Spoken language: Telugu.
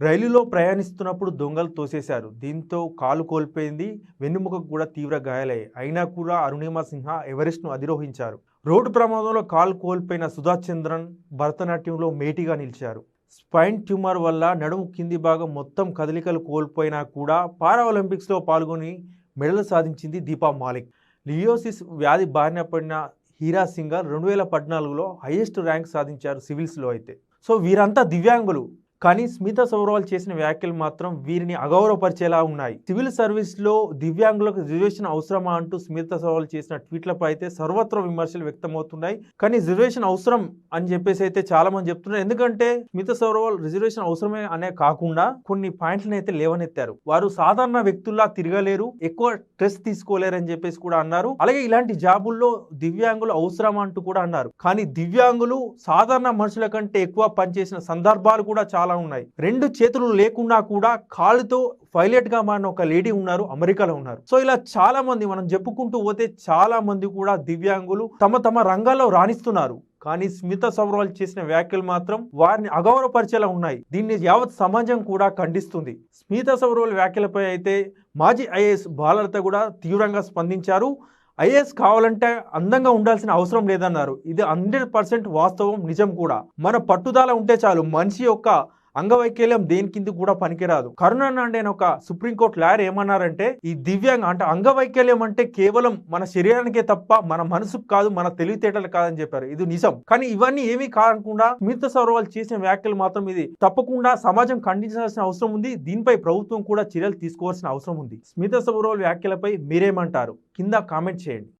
రైలులో ప్రయాణిస్తున్నప్పుడు దొంగలు తోసేశారు. దీంతో కాలు కోల్పోయింది. వెన్నుముకకు కూడా తీవ్ర గాయాలయ్యాయి. అయినా కూడా అరుణిమా సింహ ఎవరెస్ట్ను అధిరోహించారు. రోడ్డు ప్రమాదంలో కాలు కోల్పోయిన సుధా చంద్రన్ భరతనాట్యంలో మేటిగా నిలిచారు. స్పైన్ ట్యూమర్ వల్ల నడుము కింది భాగం మొత్తం కదలికలు కోల్పోయినా కూడా పారా ఒలింపిక్స్లో పాల్గొని మెడల్ సాధించింది దీపా మాలిక్. లియోసిస్ వ్యాధి బారిన పడిన హీరా సింగర్ రెండు వేల పద్నాలుగులో హైయెస్ట్ ర్యాంక్ సాధించారు సివిల్స్లో అయితే. సో వీరంతా దివ్యాంగులు. కానీ స్మిత సౌరవాల్ చేసిన వ్యాఖ్యలు మాత్రం వీరిని అగౌరవపరిచేలా ఉన్నాయి. సివిల్ సర్వీస్లో దివ్యాంగులకు రిజర్వేషన్ అవసరమా అంటూ స్మిత సౌరవాల్ చేసిన ట్వీట్లపై అయితే సర్వత్ర విమర్శలు వ్యక్తమవుతున్నాయి. కానీ రిజర్వేషన్ అవసరం అని చెప్పేసి అయితే చాలా మంది చెప్తున్నారు. ఎందుకంటే స్మిత సౌరవాల్ రిజర్వేషన్ అవసరమే అనే కాకుండా కొన్ని పాయింట్లను అయితే లేవనెత్తారు. వారు సాధారణ వ్యక్తుల్లా తిరగలేరు ఎక్కువ స్ట్రెస్ తీసుకోలేరు అని చెప్పేసి కూడా అన్నారు. అలాగే ఇలాంటి జాబుల్లో దివ్యాంగులు అవసరం అంటూ కూడా అన్నారు. కానీ దివ్యాంగులు సాధారణ మనుషుల కంటే ఎక్కువ పనిచేసిన సందర్భాలు కూడా చాలా ఉన్నాయి. రెండు చేతులు లేకుండా కూడా కాళ్ళతో పైలట్గా మారిన ఒక లేడీ ఉన్నారు అమెరికాలో ఉన్నారు. సో ఇలా చాలా మంది మనం చెప్పుకుంటూ పోతే చాలా మంది కూడా దివ్యాంగులు తమ తమ రంగాల్లో రాణిస్తున్నారు. కానీ స్మిత సౌరవాల్ చేసిన వ్యాఖ్యలు మాత్రం వారిని అగౌరవపరిచేలా ఉన్నాయి. దీన్ని యావత్ సమాజం కూడా ఖండిస్తుంది. స్మిత సౌరవాల్ వ్యాఖ్యలపై అయితే మాజీ ఐఏఎస్ బాలలత కూడా తీవ్రంగా స్పందించారు. ఐఏఎస్ కావాలంటే అందంగా ఉండాల్సిన అవసరం లేదన్నారు. ఇది హండ్రెడ్ పర్సెంట్ వాస్తవం నిజం కూడా. మన పట్టుదల ఉంటే చాలు మనిషి యొక్క అంగవైకల్యం దేని కింద కూడా పనికిరాదు. కరుణన్ అంటే ఒక సుప్రీంకోర్టు లాయర్ ఏమన్నారంటే ఈ దివ్యాంగ అంటే అంగవైకల్యం అంటే కేవలం మన శరీరానికే తప్ప మన మనసుకు కాదు మన తెలివితేటలు కాదని చెప్పారు. ఇది నిజం. కానీ ఇవన్నీ ఏమీ కాకుండా స్మిత సౌరవాల్ చేసిన వ్యాఖ్యలు మాత్రం ఇది. తప్పకుండా సమాజం ఖండించాల్సిన అవసరం ఉంది. దీనిపై ప్రభుత్వం కూడా చర్యలు తీసుకోవాల్సిన అవసరం ఉంది. స్మిత సౌరవాల్ వ్యాఖ్యలపై మీరేమంటారు? కింద కామెంట్ చేయండి.